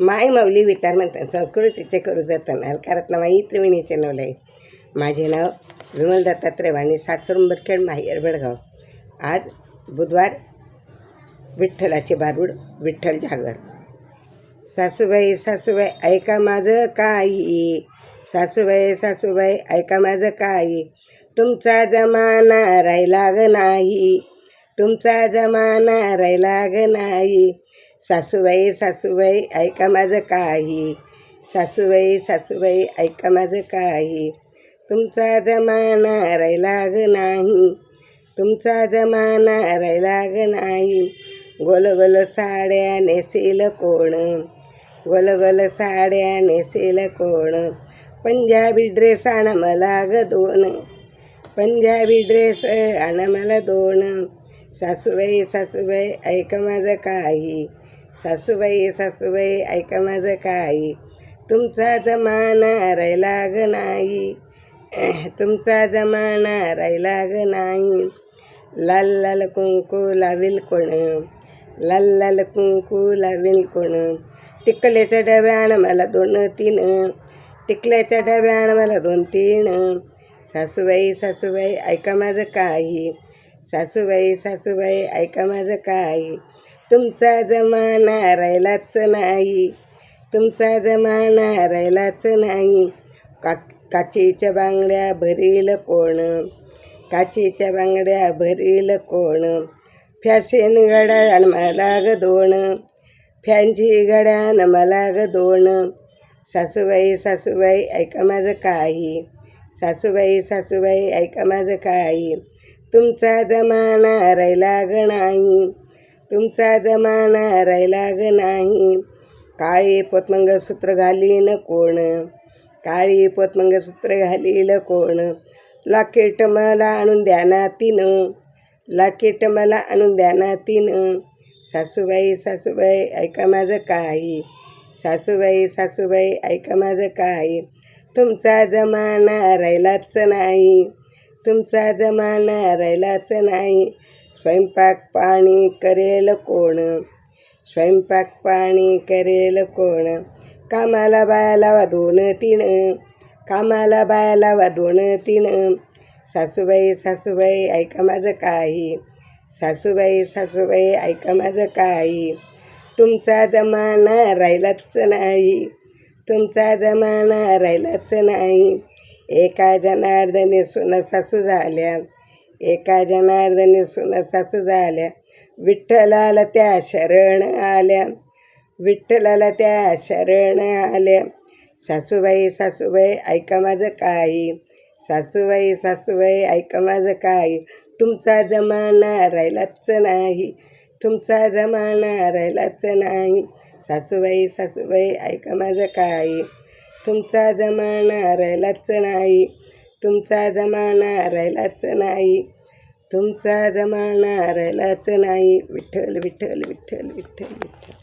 माय माऊली विचार म्हणतात संस्कृतीचे करू जतन. अलकारातला माई त्रिवेणीचे आहे माझे नाव विमल दत्तात्रय वाणी सासर उंबरखेड माहेर बेळगाव. आज बुधवार विठ्ठलाचे बारूड विठ्ठल जागर. सासूबाई सासूबाई ऐका माझं काही सासूबाई सासूबाई ऐका माझं काही तुमचा जमाना राहिला ग नाही. तुमचा जमाना राहिला ग नाही. सासूबाई सासूबाई ऐका माझं काही. सासूबाई सासूबाई ऐका माझं काही. तुमचा जमाना राहिला ग नाही. तुमचा जमाना राहिला ग नाही. गोल गोल साड्या नेसेल कोण? गोल गोल साड्या नेसेल कोण? पंजाबी ड्रेस आण मला ग दोन. पंजाबी ड्रेस आण मला दोन. सासूबाई सासूबाई ऐका माझं काही. सासूबाई सासूबाई ऐका माझं काही तुमचा जमाना राहिला ग नाही. तुमचा जमाना राहिला ग नाही. लाल लाल कुंकू लावील कोण? लाल लाल कुंकू लावील कोण? टिकल्याच्या डब्यानं मला दोन तीन. टिकल्याच्या डब्यानं मला दोन तीन. सासूबाई सासूबाई ऐका माझं काही सासूबाई सासूबाई ऐका माझं काही तुमचा जमाना राहिलाच नाही. तुमचा जमाना राहिलाच नाही. का काचेच्या बांगड्या भरील कोण? काचेच्या बांगड्या भरील कोण? फॅशन गड्यान मला ग दोन. फॅनची गड्यान मला ग दोन. सासूबाई सासूबाई ऐका माझं काही. सासूबाई सासूबाई ऐका माझं काही. तुमचा जमाना राहिला ग नाही. तुमचा जमाना राहिला ग नाही. काळी पतमंगसूत्र घालीन कोण? काळी पतमंगसूत्र घालील कोण? लाकेट मला आणून द्या ना तिनं. लाकेट मला आणून द्या ना तिनं. सासूबाई सासूबाई ऐका माझं काही. सासूबाई सासूबाई ऐका माझं काही. तुमचा जमाना राहिलाच नाही. तुमचा जमाना राहिलाच नाही. स्वयंपाक पाणी करेल कोण? स्वयंपाक पाणी करेल कोण? कामाला बाया लावा दोन तीन. कामाला बाया लावा दोन तीन. सासूबाई सासूबाई ऐका माझं काही. सासूबाई सासूबाई ऐका माझं काही. तुमचा जमाना राहिलाच नाही. तुमचा जमाना राहिलाच नाही. एका जनार्दने सुना सासू झाल्या. एका जनार्दने सुना सासू झाल्या विठ्ठलाला त्या शरण आल्या. विठ्ठलाला त्या शरण आल्या. सासूबाई सासूबाई ऐका माझं काही. सासूबाई सासूबाई ऐका माझं काही. तुमचा जमाना राहिलाच नाही. तुमचा जमाना राहिलाच नाही. सासूबाई सासूबाई ऐका माझं काही. तुमचा जमाना राहिलाच नाही. तुमचा जमाना राहिलाच नाही. तुमचा जमाना राहिलाच नाही. विठ्ठल विठ्ठल विठ्ठल विठ्ठल विठ्ठल.